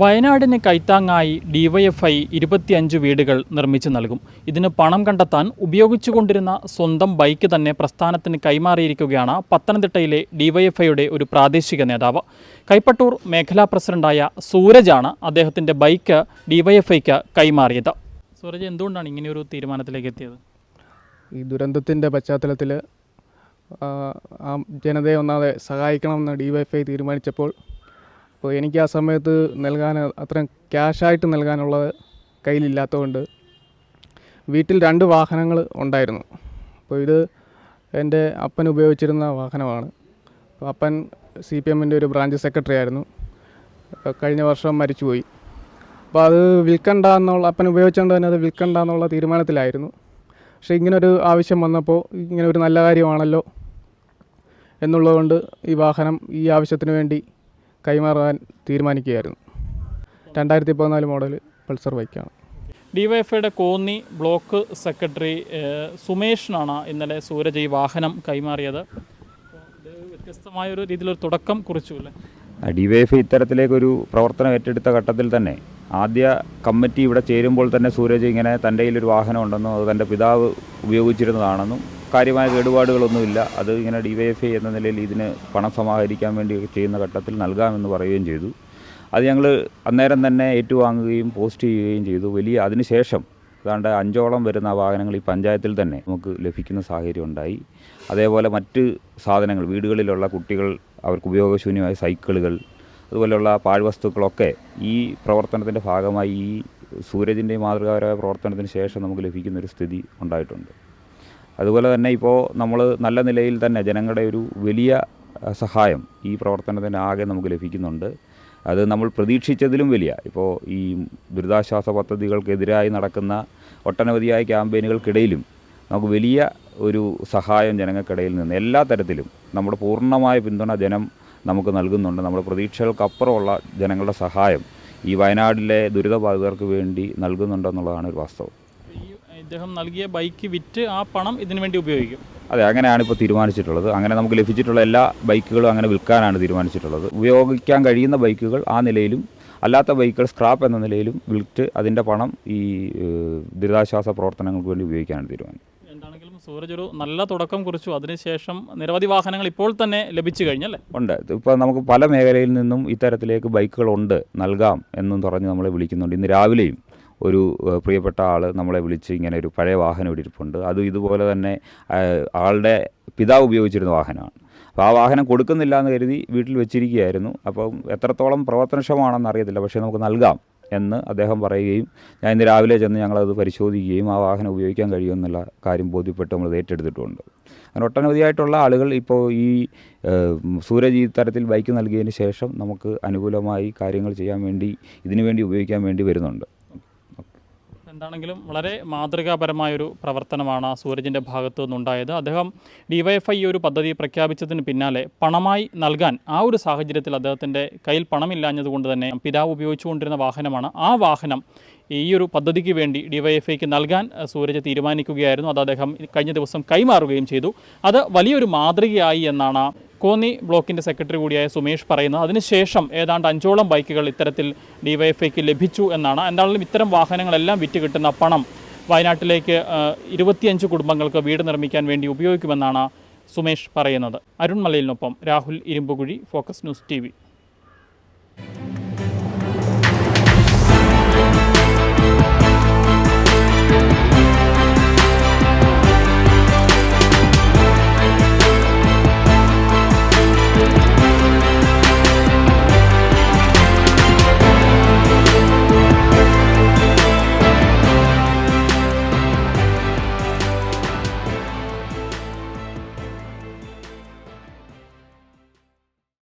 വയനാടിന് കൈത്താങ്ങായി ഡിവൈഎഫ്ഐ ഇരുപത്തിയഞ്ച് വീടുകൾ നിർമ്മിച്ചു നൽകും. ഇതിന് പണം കണ്ടെത്താൻ ഉപയോഗിച്ചുകൊണ്ടിരുന്ന സ്വന്തം ബൈക്ക് തന്നെ പ്രസ്ഥാനത്തിന് കൈമാറിയിരിക്കുകയാണ് പത്തനംതിട്ടയിലെ ഡിവൈഎഫ്ഐയുടെ ഒരു പ്രാദേശിക നേതാവ്. കൈപ്പട്ടൂർ മേഖലാ പ്രസിഡന്റായ സൂരജാണ് അദ്ദേഹത്തിന്റെ ബൈക്ക് ഡിവൈഎഫ്ഐക്ക് കൈമാറിയത്. സൂരജ് എന്തുകൊണ്ടാണ് ഇങ്ങനെയൊരു തീരുമാനത്തിലേക്ക് എത്തിയത്? ഈ ദുരന്തത്തിന്റെ പശ്ചാത്തലത്തിൽ ജനതയെ ഒന്നാതെ സഹായിക്കണമെന്ന് ഡി വൈ എഫ് ഐ തീരുമാനിച്ചപ്പോൾ അപ്പോൾ എനിക്ക് ആ സമയത്ത് നൽകാൻ അത്രയും ക്യാഷായിട്ട് നൽകാനുള്ളത് കയ്യിലില്ലാത്തതുകൊണ്ട് വീട്ടിൽ രണ്ട് വാഹനങ്ങൾ ഉണ്ടായിരുന്നു. അപ്പോൾ ഇത് എന്റെ അപ്പൻ ഉപയോഗിച്ചിരുന്ന വാഹനമാണ്. അപ്പോൾ അപ്പൻ സി പി എമ്മിന്റെ ഒരു ബ്രാഞ്ച് സെക്രട്ടറി ആയിരുന്നു. കഴിഞ്ഞ വർഷം മരിച്ചുപോയി. അപ്പോൾ അത് വിൽക്കണ്ട എന്നുള്ള അപ്പൻ ഉപയോഗിച്ചുകൊണ്ട് തന്നെ അത് വിൽക്കണ്ട എന്നുള്ള തീരുമാനത്തിലായിരുന്നു. പക്ഷേ ഇങ്ങനൊരു ആവശ്യം വന്നപ്പോൾ ഇങ്ങനെ ഒരു നല്ല കാര്യമാണല്ലോ എന്നുള്ളതുകൊണ്ട് ഈ വാഹനം ഈ ആവശ്യത്തിന് വേണ്ടി കൈമാറാൻ തീരുമാനിക്കുകയായിരുന്നു. രണ്ടായിരത്തി പതിനാല് മോഡൽ പൾസർ ബൈക്കാണ് ഡിവൈഎഫ്ഐയുടെ കോന്നി ബ്ലോക്ക് സെക്രട്ടറി സുമേഷിനാണ് ഇന്നലെ സൂരജ് ഈ വാഹനം കൈമാറിയത്. വ്യത്യസ്തമായൊരു ഇത് വ്യത്യസ്തമായ ഒരു രീതിയിലൊരു തുടക്കം കുറിച്ചു അല്ലേ? ഡി വൈ എഫ് ഇത്തരത്തിലേക്കൊരു പ്രവർത്തനം ഏറ്റെടുത്ത ഘട്ടത്തിൽ തന്നെ ആദ്യ കമ്മിറ്റി ഇവിടെ ചേരുമ്പോൾ തന്നെ സൂരജ് ഇങ്ങനെ തന്റെ കയ്യിലൊരു വാഹനം ഉണ്ടെന്നും അത് തന്റെ പിതാവ് ഉപയോഗിച്ചിരുന്നതാണെന്നും കാര്യമായ കേടുപാടുകളൊന്നുമില്ല. അത് ഇങ്ങനെ ഡി വൈ എഫ് ഐ എന്ന നിലയിൽ ഇതിന് പണം സമാഹരിക്കാൻ വേണ്ടി ചെയ്യുന്ന ഘട്ടത്തിൽ നൽകാമെന്ന് പറയുകയും ചെയ്തു. അത് ഞങ്ങൾ അന്നേരം തന്നെ ഏറ്റുവാങ്ങുകയും പോസ്റ്റ് ചെയ്യുകയും ചെയ്തു. വലിയ അതിനുശേഷം ഏതാണ്ട് അഞ്ചോളം വരുന്ന വാഹനങ്ങൾ ഈ പഞ്ചായത്തിൽ തന്നെ നമുക്ക് ലഭിക്കുന്ന സാഹചര്യം ഉണ്ടായി. അതേപോലെ മറ്റ് സാധനങ്ങൾ വീടുകളിലുള്ള കുട്ടികൾ അവർക്ക് ഉപയോഗശൂന്യമായ സൈക്കിളുകൾ അതുപോലെയുള്ള പാഴ്വസ്തുക്കളൊക്കെ ഈ പ്രവർത്തനത്തിന്റെ ഭാഗമായി ഈ സൂര്യജിന്റെ മാതൃകാപരമായ പ്രവർത്തനത്തിന് ശേഷം നമുക്ക് ലഭിക്കുന്ന ഒരു സ്ഥിതി ഉണ്ടായിട്ടുണ്ട്. അതുപോലെ തന്നെ ഇപ്പോൾ നമ്മൾ നല്ല നിലയിൽ തന്നെ ജനങ്ങളുടെ ഒരു വലിയ സഹായം ഈ പ്രവർത്തനത്തിന് ആകെ നമുക്ക് ലഭിക്കുന്നുണ്ട്. അത് നമ്മൾ പ്രതീക്ഷിച്ചതിലും വലിയ. ഇപ്പോൾ ഈ ദുരിതാശ്വാസ പദ്ധതികൾക്കെതിരായി നടക്കുന്ന ഒട്ടനവധിയായ ക്യാമ്പയിനുകൾക്കിടയിലും നമുക്ക് വലിയ ഒരു സഹായം ജനങ്ങൾക്കിടയിൽ നിന്ന് എല്ലാ തരത്തിലും നമ്മുടെ പൂർണമായ പിന്തുണ ജനം നമുക്ക് നൽകുന്നുണ്ട്. നമ്മുടെ പ്രതീക്ഷകൾക്കപ്പുറമുള്ള ജനങ്ങളുടെ സഹായം ഈ വയനാടിലെ ദുരിതബാധിതർക്ക് വേണ്ടി നൽകുന്നുണ്ടെന്നുള്ളതാണ് ഒരു വാസ്തവം. ഇദ്ദേഹം നൽകിയ ബൈക്ക് വിറ്റ് ആ പണം ഇതിനു വേണ്ടി ഉപയോഗിക്കും. അതെ അങ്ങനെയാണ് ഇപ്പോൾ തീരുമാനിച്ചിട്ടുള്ളത്. അങ്ങനെ നമുക്ക് ലഭിച്ചിട്ടുള്ള എല്ലാ ബൈക്കുകളും അങ്ങനെ വിൽക്കാനാണ് തീരുമാനിച്ചിട്ടുള്ളത്. ഉപയോഗിക്കാൻ കഴിയുന്ന ബൈക്കുകൾ ആ നിലയിലും അല്ലാത്ത ബൈക്കുകൾ സ്ക്രാപ്പ് എന്ന നിലയിലും വിൽറ്റ് അതിന്റെ പണം ഈ ദുരിതാശ്വാസ പ്രവർത്തനങ്ങൾക്ക് വേണ്ടി ഉപയോഗിക്കാനാണ് തീരുമാനം സൂരജ് ഒരു നല്ല തുടക്കം കുറിച്ചു. അതിനുശേഷം നിരവധി വാഹനങ്ങൾ ഇപ്പോൾ തന്നെ ലഭിച്ചു കഴിഞ്ഞല്ലേ? ഉണ്ട്. ഇപ്പോൾ നമുക്ക് പല മേഖലയിൽ നിന്നും ഇത്തരത്തിലേക്ക് ബൈക്കുകൾ ഉണ്ട്. നൽകാം എന്നും പറഞ്ഞ് നമ്മളെ വിളിക്കുന്നുണ്ട്. ഇന്ന് രാവിലെയും ഒരു പ്രിയപ്പെട്ട ആൾ നമ്മളെ വിളിച്ച് ഇങ്ങനെ ഒരു പഴയ വാഹനം ഇവിടെ ഇരിപ്പുണ്ട് അതും ഇതുപോലെ തന്നെ ആളുടെ പിതാവ് ഉപയോഗിച്ചിരുന്ന വാഹനമാണ്. അപ്പോൾ ആ വാഹനം കൊടുക്കുന്നില്ല എന്ന് കരുതി വീട്ടിൽ വെച്ചിരിക്കുകയായിരുന്നു. അപ്പം എത്രത്തോളം പ്രവർത്തനക്ഷമമാണെന്ന് അറിയത്തില്ല. പക്ഷേ നമുക്ക് നൽകാം. എന്ന് അദ്ദേഹം പറയുകയും ഞാൻ ഇന്ന് രാവിലെ ചെന്ന് ഞങ്ങളത് പരിശോധിക്കുകയും ആ വാഹനം ഉപയോഗിക്കാൻ കഴിയുമെന്നുള്ള കാര്യം ബോധ്യപ്പെട്ട് നമ്മൾ ഏറ്റെടുത്തിട്ടുമുണ്ട് അങ്ങനെ ഒട്ടനവധിയായിട്ടുള്ള ആളുകൾ ഇപ്പോൾ ഈ സൂരജ് ഈ തരത്തിൽ ബൈക്ക് നൽകിയതിന് ശേഷം നമുക്ക് അനുകൂലമായി കാര്യങ്ങൾ ചെയ്യാൻ വേണ്ടി ഇതിനു വേണ്ടി ഉപയോഗിക്കാൻ വേണ്ടി വരുന്നുണ്ട്. എന്താണെങ്കിലും വളരെ മാതൃകാപരമായൊരു പ്രവർത്തനമാണ് സൂരജിന്റെ ഭാഗത്തു നിന്നുണ്ടായത്. അദ്ദേഹം ഡിവൈഎഫ്ഐ ഈ ഒരു പദ്ധതി പ്രഖ്യാപിച്ചതിന് പിന്നാലെ പണമായി നൽകാൻ ആ ഒരു സാഹചര്യത്തിൽ അദ്ദേഹത്തിന്റെ കയ്യിൽ പണമില്ലാഞ്ഞതുകൊണ്ട് തന്നെ പിതാവ് ഉപയോഗിച്ചുകൊണ്ടിരുന്ന വാഹനമാണ്. ആ വാഹനം ഈ ഒരു പദ്ധതിക്ക് വേണ്ടി ഡിവൈഎഫ്ഐക്ക് നൽകാൻ സൂരജ് തീരുമാനിക്കുകയായിരുന്നു. അത് അദ്ദേഹം കഴിഞ്ഞ ദിവസം കൈമാറുകയും ചെയ്തു. അത് വലിയൊരു മാതൃകയായി എന്നാണ് കോന്നി ബ്ലോക്കിന്റെ സെക്രട്ടറി കൂടിയായ സുമേഷ് പറയുന്നത് അതിനുശേഷം ഏതാണ്ട് അഞ്ചോളം ബൈക്കുകൾ ഇത്തരത്തിൽ ഡിവൈഎഫ്ഐക്ക് ലഭിച്ചു എന്നാണ്. എന്താണെങ്കിലും ഇത്തരം വാഹനങ്ങളെല്ലാം വിറ്റ് കിട്ടുന്ന പണം വയനാട്ടിലേക്ക് ഇരുപത്തിയഞ്ച് കുടുംബങ്ങൾക്ക് വീട് നിർമ്മിക്കാൻ വേണ്ടി ഉപയോഗിക്കുമെന്നാണ് സുമേഷ് പറയുന്നത്. Arun മലയിലിനൊപ്പം Rahul Irumbukuzhi focus news T